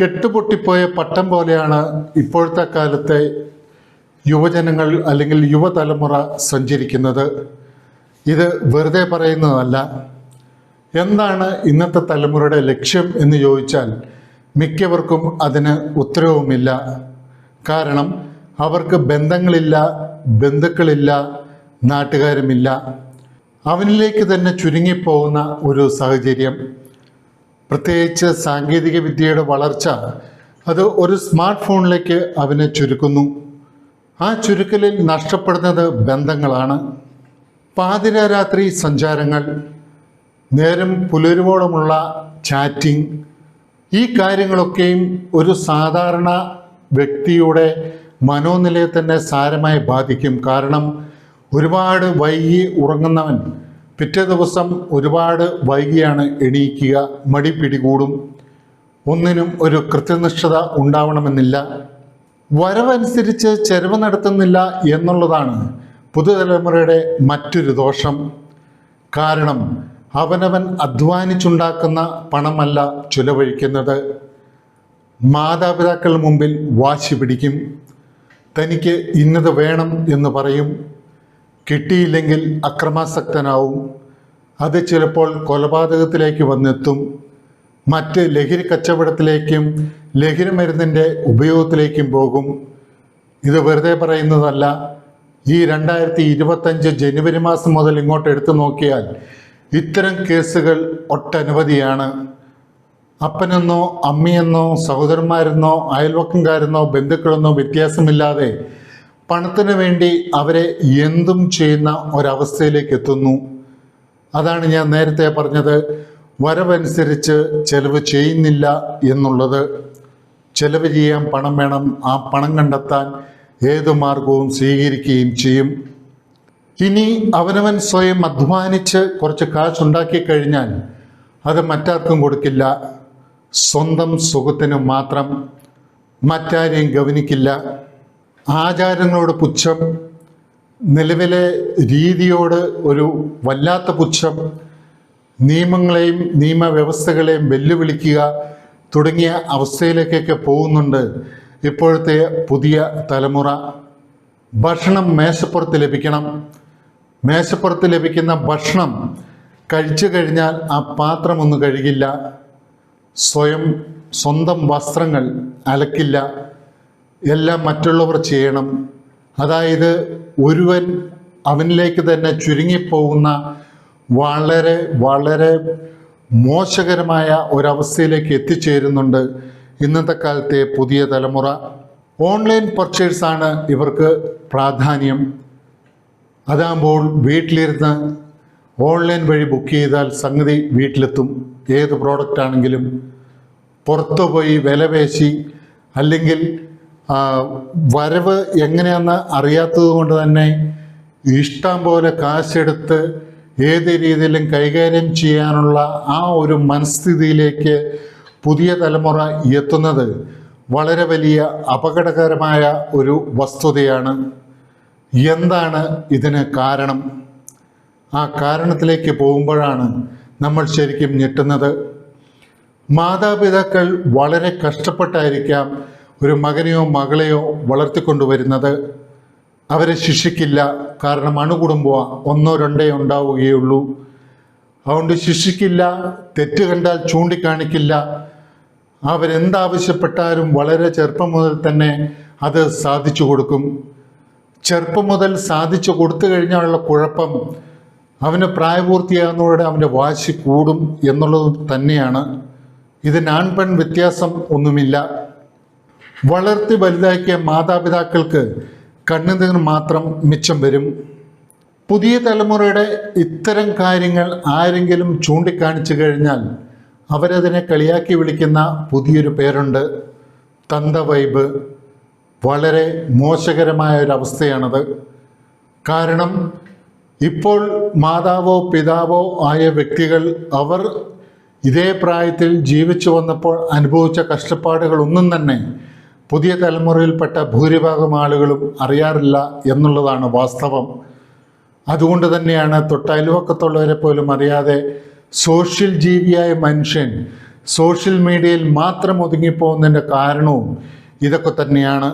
കെട്ടുപൊട്ടിപ്പോയ പട്ടം പോലെയാണ് ഇപ്പോഴത്തെ കാലത്തെ യുവജനങ്ങൾ അല്ലെങ്കിൽ യുവതലമുറ സഞ്ചരിക്കുന്നത്. ഇത് വെറുതെ പറയുന്നതല്ല. എന്താണ് ഇന്നത്തെ തലമുറയുടെ ലക്ഷ്യം എന്ന് ചോദിച്ചാൽ മിക്കവർക്കും അതിന് ഉത്തരവുമില്ല. കാരണം അവർക്ക് ബന്ധങ്ങളില്ല ബന്ധുക്കളില്ല നാട്ടുകാരുമില്ല. അവനിലേക്ക് തന്നെ ചുരുങ്ങിപ്പോകുന്ന ഒരു സാഹചര്യം. പ്രത്യേകിച്ച് സാങ്കേതിക വിദ്യയുടെ വളർച്ച അത് ഒരു സ്മാർട്ട് ഫോണിലേക്ക് അവനെ ചുരുക്കുന്നു. ആ ചുരുക്കലിൽ നഷ്ടപ്പെടുന്നത് ബന്ധങ്ങളാണ്. പാതിരാരാത്രി സഞ്ചാരങ്ങൾ നേരം പുലരുവോളമുള്ള ചാറ്റിംഗ് ഈ കാര്യങ്ങളൊക്കെയും ഒരു സാധാരണ വ്യക്തിയുടെ മനോനിലയെ തന്നെ സാരമായി ബാധിക്കും. കാരണം ഒരുപാട് വൈകി ഉറങ്ങുന്നവൻ പിറ്റേ ദിവസം ഒരുപാട് വൈകിയാണ് എണീക്കുക മടി പിടികൂടും. ഒന്നിനും ഒരു കൃത്യനിഷ്ഠത ഉണ്ടാവണമെന്നില്ല. വരവനുസരിച്ച് ചെലവ് നടത്തുന്നില്ല എന്നുള്ളതാണ് പുതുതലമുറയുടെ മറ്റൊരു ദോഷം. കാരണം അവനവൻ അധ്വാനിച്ചുണ്ടാക്കുന്ന പണമല്ല ചുലവഴിക്കുന്നത്. മാതാപിതാക്കൾ മുമ്പിൽ വാശി പിടിക്കും. തനിക്ക് ഇന്നത് വേണം എന്ന് പറയും. കിട്ടിയില്ലെങ്കിൽ അക്രമാസക്തനാവും. അത് ചിലപ്പോൾ കൊലപാതകത്തിലേക്ക് വന്നെത്തും. മറ്റ് ലഹരി കച്ചവടത്തിലേക്കും ലഹരി മരുന്നിന്റെ ഉപയോഗത്തിലേക്കും പോകും. ഇത് വെറുതെ പറയുന്നതല്ല. ഈ രണ്ടായിരത്തി ഇരുപത്തഞ്ച് ജനുവരി മാസം മുതൽ ഇങ്ങോട്ട് എടുത്തു നോക്കിയാൽ ഇത്തരം കേസുകൾ ഒട്ടനവധിയാണ്. അപ്പനെന്നോ അമ്മയെന്നോ സഹോദരന്മാരെന്നോ അയൽവക്കംകാരെന്നോ ബന്ധുക്കളെന്നോ വ്യത്യാസമില്ലാതെ പണത്തിന് വേണ്ടി അവരെ എന്തും ചെയ്യുന്ന ഒരവസ്ഥയിലേക്ക് എത്തുന്നു. അതാണ് ഞാൻ നേരത്തെ പറഞ്ഞത്. വരവനുസരിച്ച് ചെലവ് ചെയ്യുന്നില്ല എന്നുള്ളത്. ചെലവ് ചെയ്യാൻ പണം വേണം. ആ പണം കണ്ടെത്താൻ ഏതു മാർഗവും സ്വീകരിക്കുകയും ചെയ്യും. ഇനി അവനവൻ സ്വയം അധ്വാനിച്ച് കുറച്ച് കാശ് ഉണ്ടാക്കി കഴിഞ്ഞാൽ അത് മറ്റാർക്കും കൊടുക്കില്ല. സ്വന്തം സുഖത്തിന് മാത്രം മറ്റാരെയും ഗവനിക്കില്ല. ആചാരങ്ങളോട് പുച്ഛം നിലവിലെ രീതിയോട് ഒരു വല്ലാത്ത പുച്ഛം നിയമങ്ങളെയും നിയമവ്യവസ്ഥകളെയും വെല്ലുവിളിക്കുക തുടങ്ങിയ അവസ്ഥയിലേക്കൊക്കെ പോകുന്നുണ്ട് ഇപ്പോഴത്തെ പുതിയ തലമുറ. ഭക്ഷണം മേശപ്പുറത്ത് ലഭിക്കണം. മേശപ്പുറത്ത് ലഭിക്കുന്ന ഭക്ഷണം കഴിച്ചു കഴിഞ്ഞാൽ ആ പാത്രം കഴുകില്ല. സ്വയം സ്വന്തം വസ്ത്രങ്ങൾ അലക്കില്ല. എല്ലാം മറ്റുള്ളവർ ചെയ്യണം. അതായത് ഒരുവൻ അവനിലേക്ക് തന്നെ ചുരുങ്ങിപ്പോകുന്ന വളരെ വളരെ മോശകരമായ ഒരവസ്ഥയിലേക്ക് എത്തിച്ചേരുന്നുണ്ട് ഇന്നത്തെ കാലത്തെ പുതിയ തലമുറ. ഓൺലൈൻ പർച്ചേഴ്സാണ് ഇവർക്ക് പ്രാധാന്യം. അതാകുമ്പോൾ വീട്ടിലിരുന്ന് ഓൺലൈൻ വഴി ബുക്ക് ചെയ്താൽ സംഗതി വീട്ടിലെത്തും. ഏത് പ്രോഡക്റ്റ് ആണെങ്കിലും പുറത്തു പോയി വില പേശി അല്ലെങ്കിൽ വരവ് എങ്ങനെയാണെന്ന് അറിയാത്തത് കൊണ്ട് തന്നെ ഇഷ്ടം പോലെ കാശെടുത്ത് ഏത് രീതിയിലും കൈകാര്യം ചെയ്യാനുള്ള ആ ഒരു മനസ്ഥിതിയിലേക്ക് പുതിയ തലമുറ എത്തുന്നത് വളരെ വലിയ അപകടകരമായ ഒരു വസ്തുതയാണ്. എന്താണ് ഇതിന് കാരണം? ആ കാരണത്തിലേക്ക് പോകുമ്പോഴാണ് നമ്മൾ ശരിക്കും ഞെട്ടുന്നത്. മാതാപിതാക്കൾ വളരെ കഷ്ടപ്പെട്ടായിരിക്കാം ഒരു മകനെയോ മകളെയോ വളർത്തിക്കൊണ്ടുവരുന്നത് അവരെ ശിക്ഷിക്കില്ല. കാരണം അണുകുടുംബം ഒന്നോ രണ്ടേ ഉണ്ടാവുകയുള്ളൂ. അതുകൊണ്ട് ശിക്ഷിക്കില്ല തെറ്റ് കണ്ടാൽ ചൂണ്ടിക്കാണിക്കില്ല. അവരെന്താവശ്യപ്പെട്ടാലും വളരെ ചെറുപ്പം മുതൽ തന്നെ അത് സാധിച്ചു കൊടുക്കും. ചെറുപ്പം മുതൽ സാധിച്ചു കൊടുത്തു കഴിഞ്ഞാലുള്ള കുഴപ്പം അവന് പ്രായപൂർത്തിയാകുന്നതോടെ അവന്റെ വാശി കൂടും എന്നുള്ളത് തന്നെയാണ്. ഇതിന് ആൺപെൺ വ്യത്യാസം ഒന്നുമില്ല. വളർത്തി വലുതാക്കിയ മാതാപിതാക്കൾക്ക് കണ്ണുനീർ മാത്രം മിച്ചം വരും. പുതിയ തലമുറയുടെ ഇത്തരം കാര്യങ്ങൾ ആരെങ്കിലും ചൂണ്ടിക്കാണിച്ചു കഴിഞ്ഞാൽ അവരതിനെ കളിയാക്കി വിളിക്കുന്ന പുതിയൊരു പേരുണ്ട്. തന്ത വൈബ്. വളരെ മോശകരമായ ഒരു ഒരവസ്ഥയാണത് കാരണം ഇപ്പോൾ മാതാവോ പിതാവോ ആയ വ്യക്തികൾ അവർ ഇതേ പ്രായത്തിൽ ജീവിച്ചു വന്നപ്പോൾ അനുഭവിച്ച കഷ്ടപ്പാടുകളൊന്നും തന്നെ പുതിയ തലമുറയിൽപ്പെട്ട ഭൂരിഭാഗം ആളുകളും അറിയാറില്ല എന്നുള്ളതാണ് വാസ്തവം. അതുകൊണ്ട് തന്നെയാണ് തൊട്ടയൽവക്കത്തുള്ളവരെ പോലും അറിയാതെ സോഷ്യൽ ജീവിയായ മനുഷ്യൻ സോഷ്യൽ മീഡിയയിൽ മാത്രം ഒതുങ്ങിപ്പോകുന്നതിന്റെ കാരണവും ഇതൊക്കെ തന്നെയാണ്.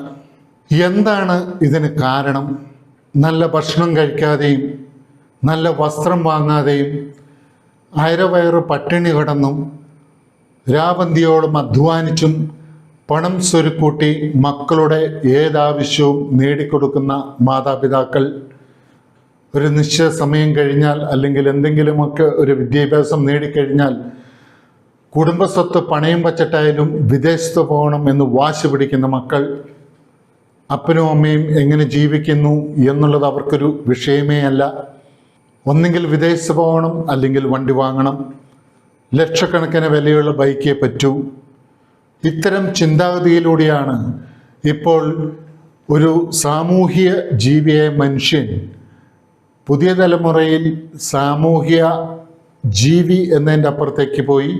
എന്താണ് ഇതിന് കാരണം? നല്ല ഭക്ഷണം കഴിക്കാതെയും നല്ല വസ്ത്രം വാങ്ങാതെയും അയരവയറ് പട്ടിണി കിടന്നും രാപന്തിയോളം അധ്വാനിച്ചും പണം സ്വരുക്കൂട്ടി മക്കളുടെ ഏതാവശ്യവും നേടിക്കൊടുക്കുന്ന മാതാപിതാക്കൾ. ഒരു നിശ്ചിത സമയം കഴിഞ്ഞാൽ അല്ലെങ്കിൽ എന്തെങ്കിലുമൊക്കെ ഒരു വിദ്യാഭ്യാസം നേടിക്കഴിഞ്ഞാൽ കുടുംബസ്വത്ത് പണയം വച്ചിട്ടായാലും വിദേശത്ത് പോകണം എന്ന് വാശി പിടിക്കുന്ന മക്കൾ. അപ്പനും അമ്മയും എങ്ങനെ ജീവിക്കുന്നു എന്നുള്ളത് അവർക്കൊരു വിഷയമേ അല്ല. ഒന്നെങ്കിൽ വിദേശത്ത് പോകണം അല്ലെങ്കിൽ വണ്ടി വാങ്ങണം. ലക്ഷക്കണക്കിന് വിലയുള്ള ബൈക്കേ പറ്റൂ. ഇത്തരം ചിന്താഗതിയിലൂടെയാണ് ഇപ്പോൾ ഒരു സാമൂഹ്യ ജീവിയെ മനുഷ്യൻ പുതിയ തലമുറയിൽ സാമൂഹ്യ ജീവി എന്നതിന്റെ അപ്പുറത്തേക്ക് പോയി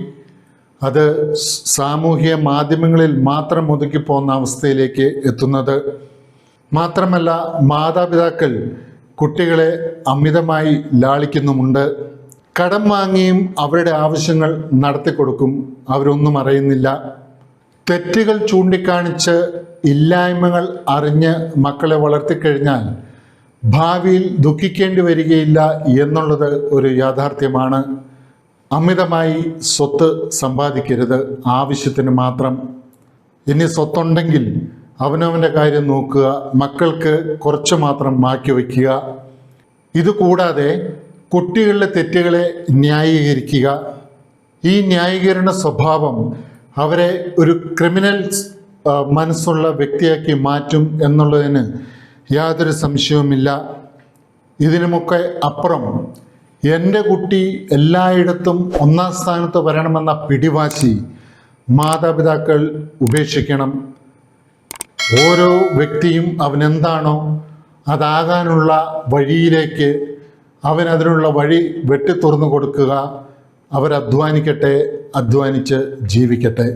അത് സാമൂഹ്യ മാധ്യമങ്ങളിൽ മാത്രം ഒതുക്കി പോകുന്ന അവസ്ഥയിലേക്ക് എത്തുന്നത്. മാത്രമല്ല മാതാപിതാക്കൾ കുട്ടികളെ അമിതമായി ലാളിക്കുന്നുമുണ്ട്. കടം വാങ്ങിയും അവരുടെ ആവശ്യങ്ങൾ നടത്തി നടത്തിക്കൊടുക്കും. അവരൊന്നും അറിയുന്നില്ല. തെറ്റുകൾ ചൂണ്ടിക്കാണിച്ച് ഇല്ലായ്മകൾ അറിഞ്ഞ് മക്കളെ വളർത്തിക്കഴിഞ്ഞാൽ ഭാവിയിൽ ദുഃഖിക്കേണ്ടി വരികയില്ല എന്നുള്ളത് ഒരു യാഥാർത്ഥ്യമാണ്. അമിതമായി സ്വത്ത് സമ്പാദിക്കരുത്. ആവശ്യത്തിന് മാത്രം. ഇനി സ്വത്തുണ്ടെങ്കിൽ അവനവന്റെ കാര്യം നോക്കുക. മക്കൾക്ക് കുറച്ച് മാത്രം മാറ്റി വയ്ക്കുക. ഇതുകൂടാതെ കുട്ടികളുടെ തെറ്റുകളെ ന്യായീകരിക്കുക. ഈ ന്യായീകരണ സ്വഭാവം അവരെ ഒരു ക്രിമിനൽ മനസ്സുള്ള വ്യക്തിയാക്കി മാറ്റും എന്നുള്ളതിന് യാതൊരു സംശയവുമില്ല. ഇതിനുമൊക്കെ അപ്പുറം എന്റെ കുട്ടി എല്ലായിടത്തും ഒന്നാം സ്ഥാനത്ത് വരണമെന്ന പിടിവാശി മാതാപിതാക്കൾ ഉപേക്ഷിക്കണം. ഓരോ വ്യക്തിയും അവനെന്താണോ അതാകാനുള്ള വഴിയിലേക്ക് അവനതിനുള്ള വഴി വെട്ടി തുറന്നു കൊടുക്കുക. അവരധ്വാനിക്കട്ടെ അധ്വാനിച്ച് ജീവിക്കട്ടെ.